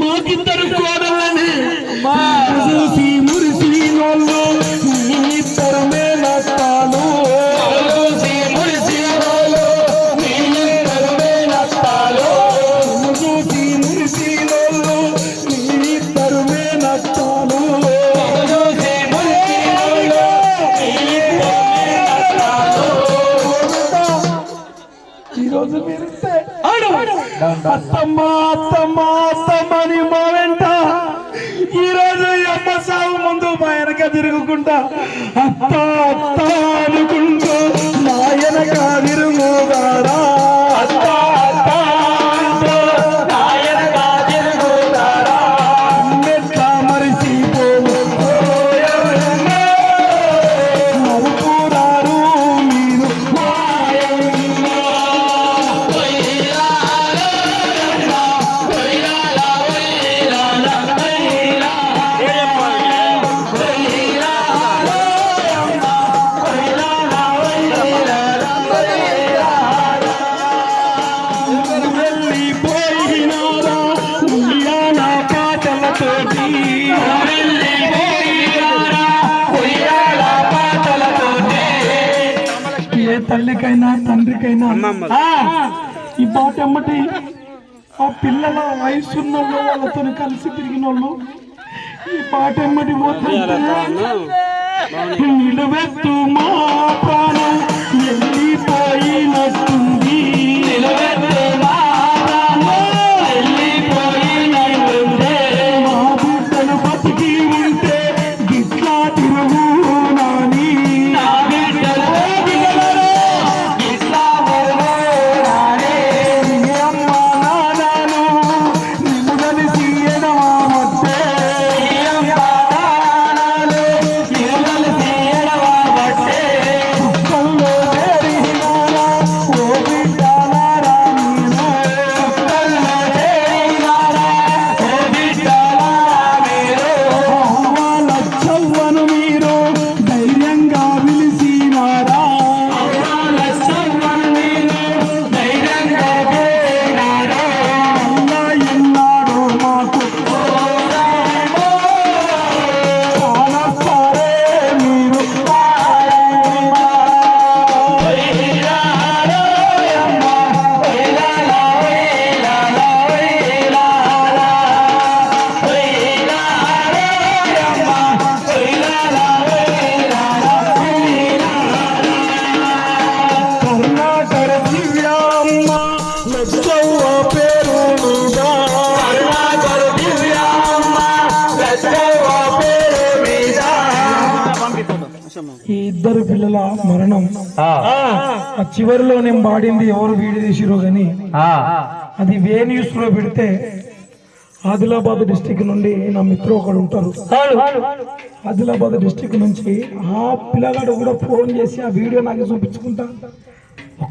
మాకిద్దరు కోడళ్ళని అత్తమ్మ అత్తమ్మ అత్తమ్మని మా వెంట ఈ రోజు అమ్మ సాగు ముందు మా వెనక తిరుగుకుంటా. అత్త అత్త అనుకుంటా. ఏ తల్లికైనా తండ్రికైనా. ఈ పాట ఎమ్మటి. ఆ పిల్లల వయసున్న వాళ్ళతో కలిసి తిరిగిన వాళ్ళు ఈ పాట ఎమ్మటి పోతుంటే నిలబెత్తు మా ప్రాణం. ఇద్దరు పిల్లల మరణం. ఆ. చివరిలో నేను పాడింది ఎవరు వీడియో తీసిరో గాని. అది వే న్యూస్లో పెడితే ఆదిలాబాద్ డిస్టిక్ నుండి నా మిత్రుడు ఒకడు ఉంటారు. ఆదిలాబాద్ డిస్టిక్ నుంచి ఆ పిల్లగాడు కూడా ఫోన్ చేసి ఆ వీడియో నాకు చూపించుకుంటా.